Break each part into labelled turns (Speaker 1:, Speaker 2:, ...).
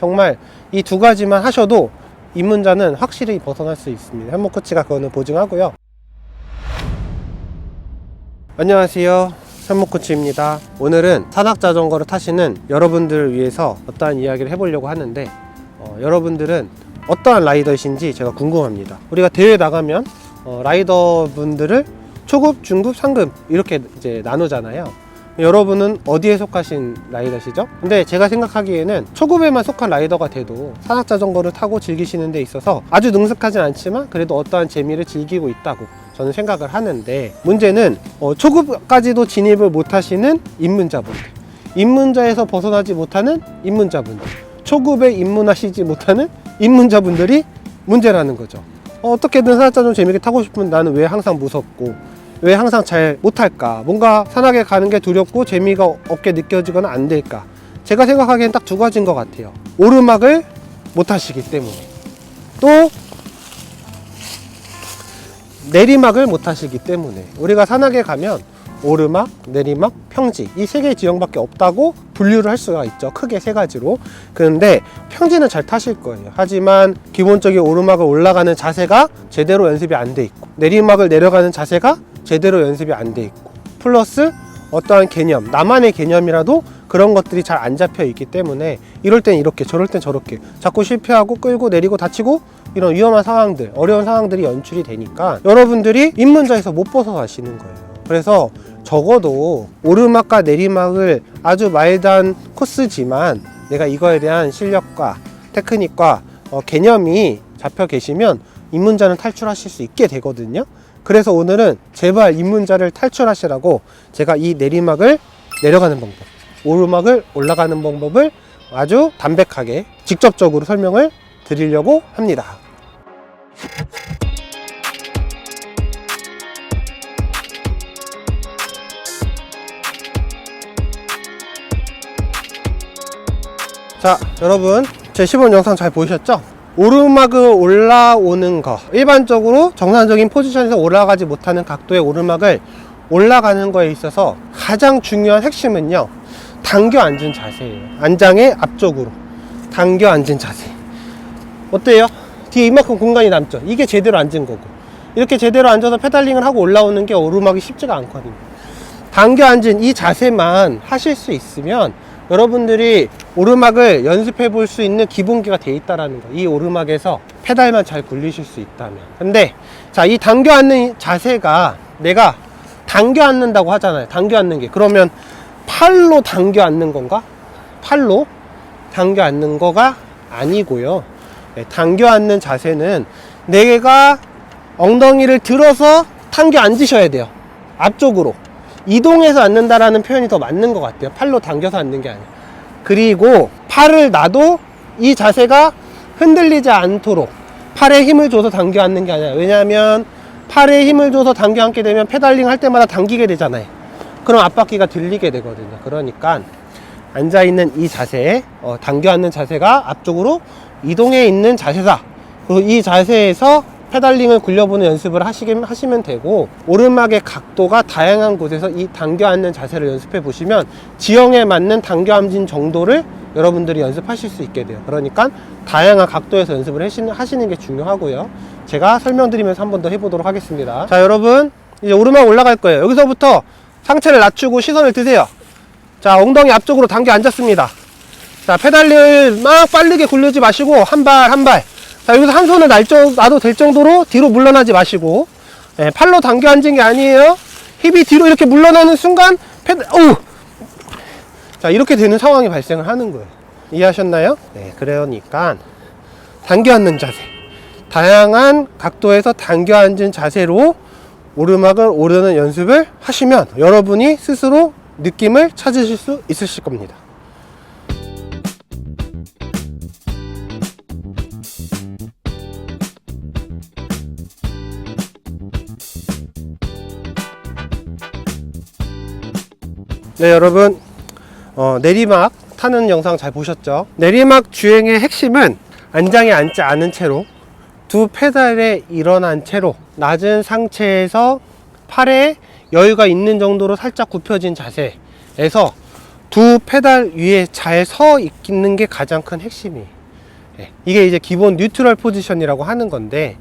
Speaker 1: 정말 이 두 가지만 하셔도 입문자는 확실히 벗어날 수 있습니다. 현목 코치가 그거는 보증하고요. 안녕하세요. 현목 코치입니다. 오늘은 산악 자전거를 타시는 여러분들을 위해서 어떠한 이야기를 해보려고 하는데 어, 여러분들은 어떠한 라이더이신지 제가 궁금합니다. 우리가 대회 나가면 어, 라이더 분들을 초급, 중급, 상급 이렇게 이제 나누잖아요. 여러분은 어디에 속하신 라이더시죠? 근데 제가 생각하기에는 초급에만 속한 라이더가 돼도 산악 자전거를 타고 즐기시는 데 있어서 아주 능숙하진 않지만 그래도 어떠한 재미를 즐기고 있다고 저는 생각을 하는데 문제는 어, 초급까지도 진입을 못 하시는 입문자분들 입문자에서 벗어나지 못하는 입문자분들 초급에 입문하시지 못하는 입문자분들이 문제라는 거죠 어, 어떻게든 산악 자전거 재밌게 타고 싶으면 나는 왜 항상 무섭고 왜 항상 잘 못할까? 뭔가 산악에 가는 게 두렵고 재미가 없게 느껴지거나 안 될까? 제가 생각하기엔 딱 두 가지인 것 같아요. 오르막을 못 하시기 때문에. 또, 내리막을 못 하시기 때문에. 우리가 산악에 가면 오르막, 내리막, 평지. 이 세 개의 지형밖에 없다고 분류를 할 수가 있죠. 크게 세 가지로. 그런데 평지는 잘 타실 거예요. 하지만 기본적인 오르막을 올라가는 자세가 제대로 연습이 안 돼 있고, 내리막을 내려가는 자세가 제대로 연습이 안 돼 있고, 플러스 어떠한 개념, 나만의 개념이라도 그런 것들이 잘 안 잡혀 있기 때문에 이럴 땐 이렇게, 저럴 땐 저렇게 자꾸 실패하고 끌고 내리고 다치고 이런 위험한 상황들, 어려운 상황들이 연출이 되니까 여러분들이 입문자에서 못 벗어나시는 거예요. 그래서 적어도 오르막과 내리막을 아주 마일드한 코스지만 내가 이거에 대한 실력과 테크닉과 어, 개념이 잡혀 계시면 입문자는 탈출하실 수 있게 되거든요. 그래서 오늘은 제발 입문자를 탈출하시라고 제가 이 내리막을 내려가는 방법, 오르막을 올라가는 방법을 아주 담백하게 직접적으로 설명을 드리려고 합니다. 자, 여러분, 제 시범 영상 잘 보셨죠? 오르막을 올라오는 거. 일반적으로 정상적인 포지션에서 올라가지 못하는 각도의 오르막을 올라가는 거에 있어서 가장 중요한 핵심은요. 당겨 앉은 자세예요. 안장의 앞쪽으로. 당겨 앉은 자세. 어때요? 뒤에 이만큼 공간이 남죠? 이게 제대로 앉은 거고. 이렇게 제대로 앉아서 페달링을 하고 올라오는 게 오르막이 쉽지가 않거든요. 당겨 앉은 이 자세만 하실 수 있으면 여러분들이 오르막을 연습해 볼 수 있는 기본기가 돼 있다라는 거. 이 오르막에서 페달만 잘 굴리실 수 있다면. 근데 자, 이 당겨 앉는 자세가 내가 당겨 앉는다고 하잖아요. 당겨 앉는 게. 그러면 팔로 당겨 앉는 건가? 팔로 당겨 앉는 거가 아니고요. 네, 당겨 앉는 자세는 내가 엉덩이를 들어서 당겨 앉으셔야 돼요. 앞쪽으로. 이동해서 앉는다라는 표현이 더 맞는 것 같아요. 팔로 당겨서 앉는 게 아니라. 그리고 팔을 놔도 이 자세가 흔들리지 않도록 팔에 힘을 줘서 당겨 앉는 게 아니라 왜냐하면 팔에 힘을 줘서 당겨 앉게 되면 페달링 할 때마다 당기게 되잖아요. 그럼 앞바퀴가 들리게 되거든요. 그러니까 앉아 있는 이 자세, 어, 당겨 앉는 자세가 앞쪽으로 이동해 있는 자세다. 그리고 이 자세에서 페달링을 굴려보는 연습을 하시면 되고 오르막의 각도가 다양한 곳에서 이 당겨 앉는 자세를 연습해 보시면 지형에 맞는 당겨 앉은 정도를 여러분들이 연습하실 수 있게 돼요. 그러니까 다양한 각도에서 연습을 하시는, 게 중요하고요. 제가 설명드리면서 한 번 더 해보도록 하겠습니다. 자, 여러분 이제 오르막 올라갈 거예요. 여기서부터 상체를 낮추고 시선을 드세요. 자, 엉덩이 앞쪽으로 당겨 앉았습니다. 자, 페달을 막 빠르게 굴리지 마시고 한 발 한 발. 자, 여기서 한 손을 놔도 될 정도로 뒤로 물러나지 마시고 예, 팔로 당겨 앉은 게 아니에요. 힙이 뒤로 이렇게 물러나는 순간 어우. 자, 이렇게 되는 상황이 발생을 하는 거예요. 이해하셨나요? 네, 그러니까 당겨 앉는 자세. 다양한 각도에서 당겨 앉은 자세로 오르막을 오르는 연습을 하시면 여러분이 스스로 느낌을 찾으실 수 있으실 겁니다. 네, 여러분. 어, 내리막 타는 영상 잘 보셨죠? 내리막 주행의 핵심은 안장에 앉지 않은 채로 두 페달에 일어난 채로 낮은 상체에서 팔에 여유가 있는 정도로 살짝 굽혀진 자세에서 두 페달 위에 잘 서 있는 게 가장 큰 핵심이 에요. 예, 이게 이제 기본 뉴트럴 포지션이라고 하는 건데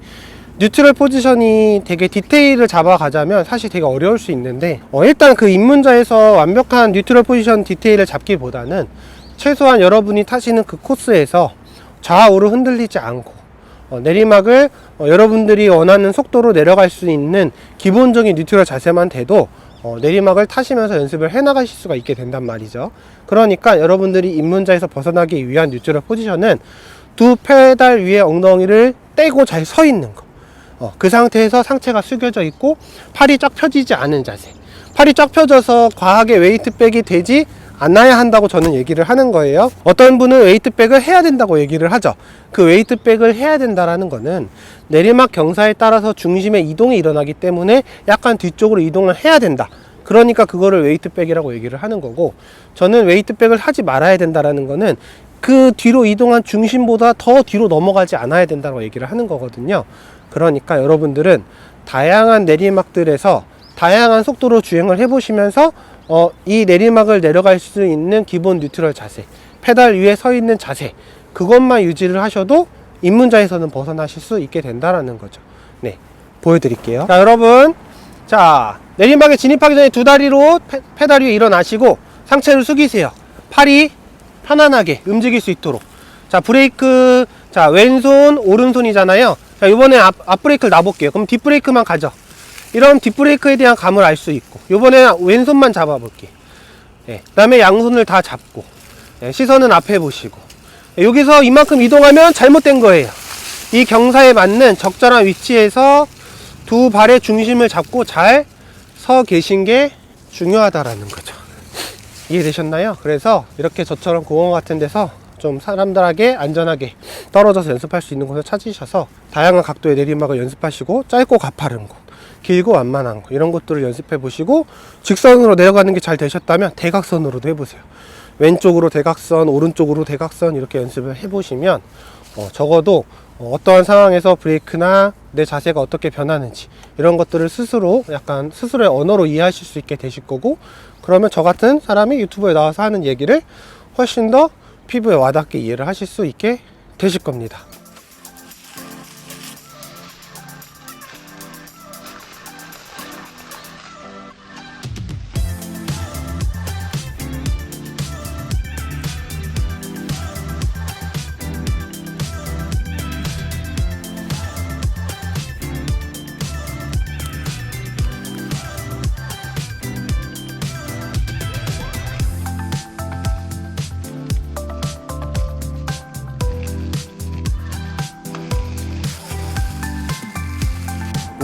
Speaker 1: 뉴트럴 포지션이 되게 디테일을 잡아가자면 사실 되게 어려울 수 있는데 어, 일단 그 입문자에서 완벽한 뉴트럴 포지션 디테일을 잡기보다는 최소한 여러분이 타시는 그 코스에서 좌우로 흔들리지 않고 어, 내리막을 어, 여러분들이 원하는 속도로 내려갈 수 있는 기본적인 뉴트럴 자세만 돼도 어, 내리막을 타시면서 연습을 해나가실 수가 있게 된단 말이죠. 그러니까 여러분들이 입문자에서 벗어나기 위한 뉴트럴 포지션은 두 페달 위에 엉덩이를 떼고 잘 서 있는 거. 어, 그 상태에서 상체가 숙여져 있고 팔이 쫙 펴지지 않은 자세. 팔이 쫙 펴져서 과하게 웨이트백이 되지 않아야 한다고 저는 얘기를 하는 거예요. 어떤 분은 웨이트백을 해야 된다고 얘기를 하죠. 그 웨이트백을 해야 된다라는 거는 내리막 경사에 따라서 중심의 이동이 일어나기 때문에 약간 뒤쪽으로 이동을 해야 된다. 그러니까 그거를 웨이트백이라고 얘기를 하는 거고 저는 웨이트백을 하지 말아야 된다라는 거는 그 뒤로 이동한 중심보다 더 뒤로 넘어가지 않아야 된다고 얘기를 하는 거거든요. 그러니까 여러분들은 다양한 내리막들에서 다양한 속도로 주행을 해보시면서 어, 이 내리막을 내려갈 수 있는 기본 뉴트럴 자세, 페달 위에 서 있는 자세, 그것만 유지를 하셔도 입문자에서는 벗어나실 수 있게 된다라는 거죠. 네, 보여드릴게요. 자, 여러분. 자, 내리막에 진입하기 전에 두 다리로 페, 페달 위에 일어나시고 상체를 숙이세요. 팔이 편안하게 움직일 수 있도록. 자, 브레이크, 자, 왼손, 오른손이잖아요. 자, 이번에 앞, 앞 브레이크를 놔볼게요. 그럼 뒷 브레이크만 가죠. 이런 뒷브레이크에 대한 감을 알 수 있고, 요번에 왼손만 잡아볼게. 예, 그 다음에 양손을 다 잡고, 예, 시선은 앞에 보시고. 예, 여기서 이만큼 이동하면 잘못된 거예요. 이 경사에 맞는 적절한 위치에서 두 발의 중심을 잡고 잘 서 계신 게 중요하다라는 거죠. 이해되셨나요? 그래서 이렇게 저처럼 공원 같은 데서 좀 사람들에게 안전하게 떨어져서 연습할 수 있는 곳을 찾으셔서 다양한 각도의 내리막을 연습하시고 짧고 가파른 곳, 길고 완만한 곳 이런 것들을 연습해 보시고 직선으로 내려가는 게 잘 되셨다면 대각선으로도 해보세요. 왼쪽으로 대각선, 오른쪽으로 대각선 이렇게 연습을 해보시면 어, 적어도 어, 어떠한 상황에서 브레이크나 내 자세가 어떻게 변하는지 이런 것들을 스스로 약간 스스로의 언어로 이해하실 수 있게 되실 거고 그러면 저 같은 사람이 유튜브에 나와서 하는 얘기를 훨씬 더 피부에 와닿게 이해를 하실 수 있게 되실 겁니다.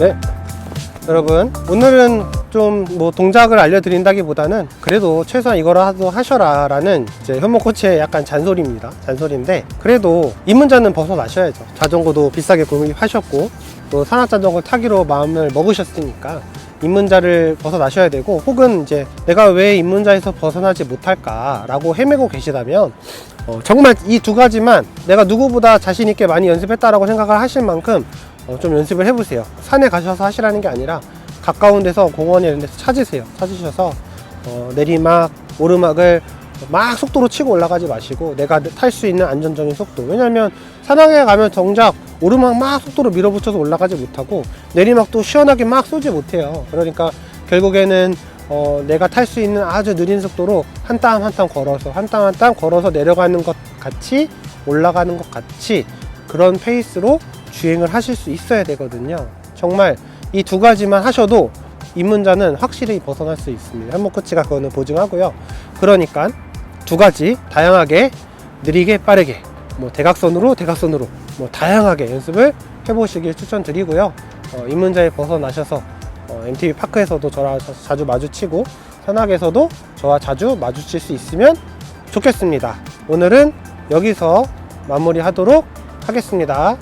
Speaker 1: 네. 여러분, 오늘은 좀 뭐 동작을 알려드린다기보다는 그래도 최소한 이거라도 하셔라 라는 이제 현모 코치의 약간 잔소리입니다. 잔소리인데 그래도 입문자는 벗어나셔야죠. 자전거도 비싸게 구입하셨고 또 산악 자전거 타기로 마음을 먹으셨으니까 입문자를 벗어나셔야 되고 혹은 이제 내가 왜 입문자에서 벗어나지 못할까 라고 헤매고 계시다면 어, 정말 이 두 가지만 내가 누구보다 자신 있게 많이 연습했다라고 생각을 하실 만큼 어, 좀 연습을 해보세요. 산에 가셔서 하시라는 게 아니라 가까운 데서 공원에 이런 데서 찾으세요. 찾으셔서 어, 내리막, 오르막을 막 속도로 치고 올라가지 마시고 내가 탈 수 있는 안전적인 속도. 왜냐면 산악에 가면 정작 오르막 막 속도로 밀어붙여서 올라가지 못하고 내리막도 시원하게 막 쏘지 못해요. 그러니까 결국에는 어, 내가 탈 수 있는 아주 느린 속도로 한 땀 한 땀 걸어서 한 땀 한 땀 걸어서 내려가는 것 같이 올라가는 것 같이 그런 페이스로 주행을 하실 수 있어야 되거든요. 정말 이 두 가지만 하셔도 입문자는 확실히 벗어날 수 있습니다. 한목 코치가 그거는 보증하고요. 그러니까 두 가지 다양하게 느리게 빠르게 뭐 대각선으로 대각선으로 뭐 다양하게 연습을 해보시길 추천드리고요. 어, 입문자에 벗어나셔서 어, MTV 파크에서도 저랑 자- 자주 마주치고 산악에서도 저와 자주 마주칠 수 있으면 좋겠습니다. 오늘은 여기서 마무리하도록 하겠습니다.